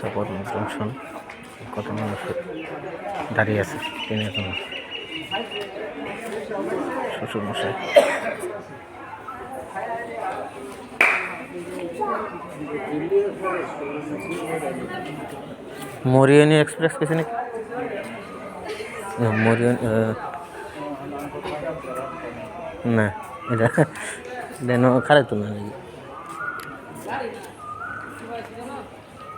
Support junction কত মানুষ দাঁড়িয়ে আছে ট্রেনের জন্য শ্বশুর মশাই। মরিয়নি এক্সপ্রেস কিছু নাকি? মরিয়ন না, এটা দেন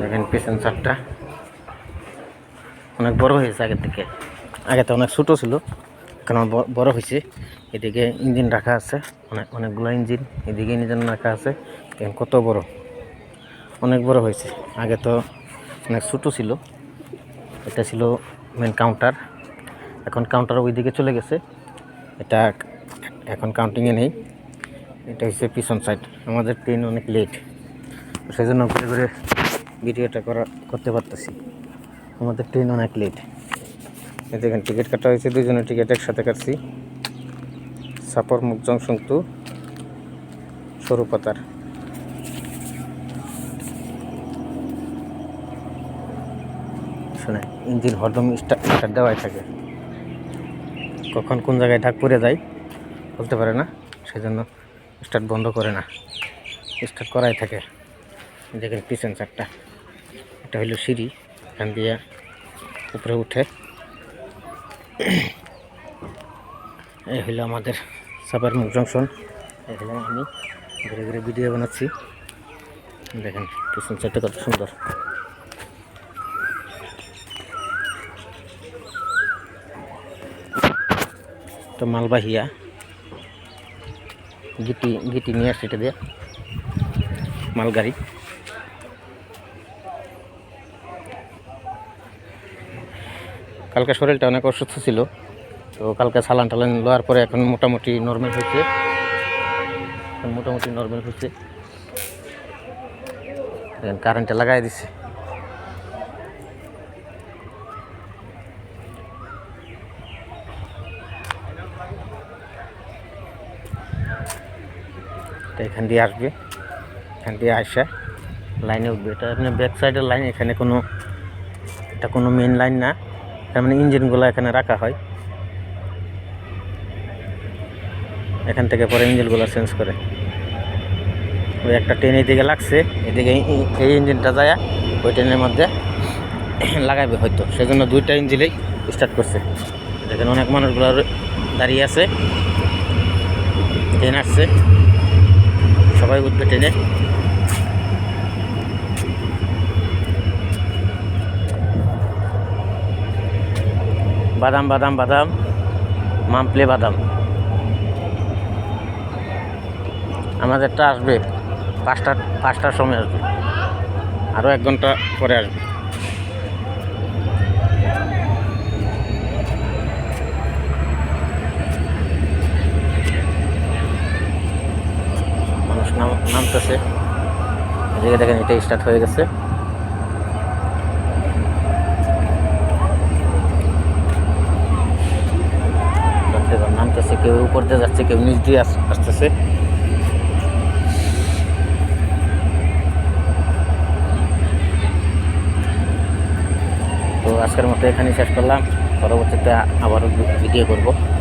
দেখেন পেছন চারটা অনেক বড় হয়েছে আগের থেকে। আগে তো অনেক ছোটো ছিল, এখন বড় হয়েছে। এদিকে ইঞ্জিন রাখা আছে, অনেক অনেকগুলো ইঞ্জিন এদিকে ইঞ্জিন রাখা আছে। কত বড়। অনেক বড় হয়েছে। আগে তো অনেক ছোটো ছিল। এটা ছিল মেন কাউন্টার এখন কাউন্টার ওইদিকে চলে গেছে। এটা এখন কাউন্টিংয়ে নেই। এটা হচ্ছে পিছন সাইড আমাদের ট্রেন অনেক লেট সেই জন্য ঘুরে ঘুরে ভিডিওটা করা, করতে পারতেছি। আমাদের ট্রেন অনেক লেট দেখেন টিকিট কাটা হয়েছে, দুজনের টিকিট একসাথে কাটছি। সাপর মুখ জংশন টু সরুপাতার শুনে ইঞ্জিন হরদম স্টার্ট দেওয়াই থাকে। কখন কোন জায়গায় ঢাক পড়ে যায় বলতে পারে না, সেজন্য স্টার্ট বন্ধ করে না। স্টার্ট করাই থাকে। দেখেন পিছন চারটা এটা হলো সিঁড়ি, এখান দিয়ে উপরে উঠে। এই হলো আমাদের সাপার মুখ জংশন হলো আমি ঘুরে ঘুরে ভিডিও বানাচ্ছি। দেখেন পিছন সাইডটা কত সুন্দর। তো মালবাহিয়া গিটি গিটি নিয়ে আসছে এটা দিয়ে। মালগাড়ি। কালকে শরীরটা অনেক অসুস্থ ছিল, তো কালকে সালান টালান লওয়ার পরে এখন মোটামুটি নর্মাল হয়েছে। মোটামুটি নর্মাল হয়েছে। দেখেন কারেন্টে লাগাই দিছে। তো এখান দিয়ে আসবে। এখান দিয়ে আসে। লাইনে উঠবে। এটা এখানে ব্যাক সাইডের লাইন এখানে কোনো, এটা কোনো মেন লাইন না। তার মানে ইঞ্জিনগুলো এখানে রাখা হয়। এখান থেকে পরে ইঞ্জিনগুলো চেঞ্জ করে। ওই একটা ট্রেন এদিকে লাগছে। এদিকে এই- ইঞ্জিনটা যায়, ওই ট্রেনের মধ্যে লাগাবে হয়তো। সেজন্য দুইটা ইঞ্জিনেই স্টার্ট করছে। দেখেন অনেক মানুষগুলো দাঁড়িয়ে আছে। ট্রেন আসছে। সবাই উঠবে ট্রেনে বাদাম বাদাম বাদাম, মামপ্লে বাদাম। আমাদেরটা আসবে পাঁচটা পাঁচটার সময় আসবে। আরও এক ঘণ্টা পরে আসবে মানুষ নাম নামতেছে। এদিকে দেখেন এটা স্টার্ট হয়ে গেছে। নামতেছে, কেউ উপর দিয়ে যাচ্ছে, কেউ নিচ দিয়ে আস- আসতেছে। তো আজকের মতো এখানেই শেষ করলাম। পরবর্তীতে আবারও ভিডিও করব।